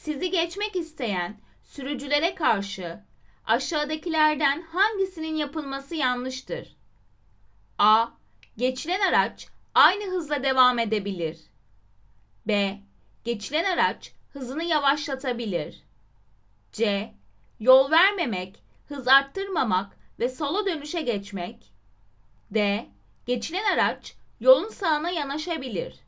Sizi geçmek isteyen sürücülere karşı aşağıdakilerden hangisinin yapılması yanlıştır? A. Geçilen araç aynı hızla devam edebilir. B. Geçilen araç hızını yavaşlatabilir. C. Yol vermemek, hız arttırmamak ve sola dönüşe geçmek. D. Geçilen araç yolun sağına yanaşabilir.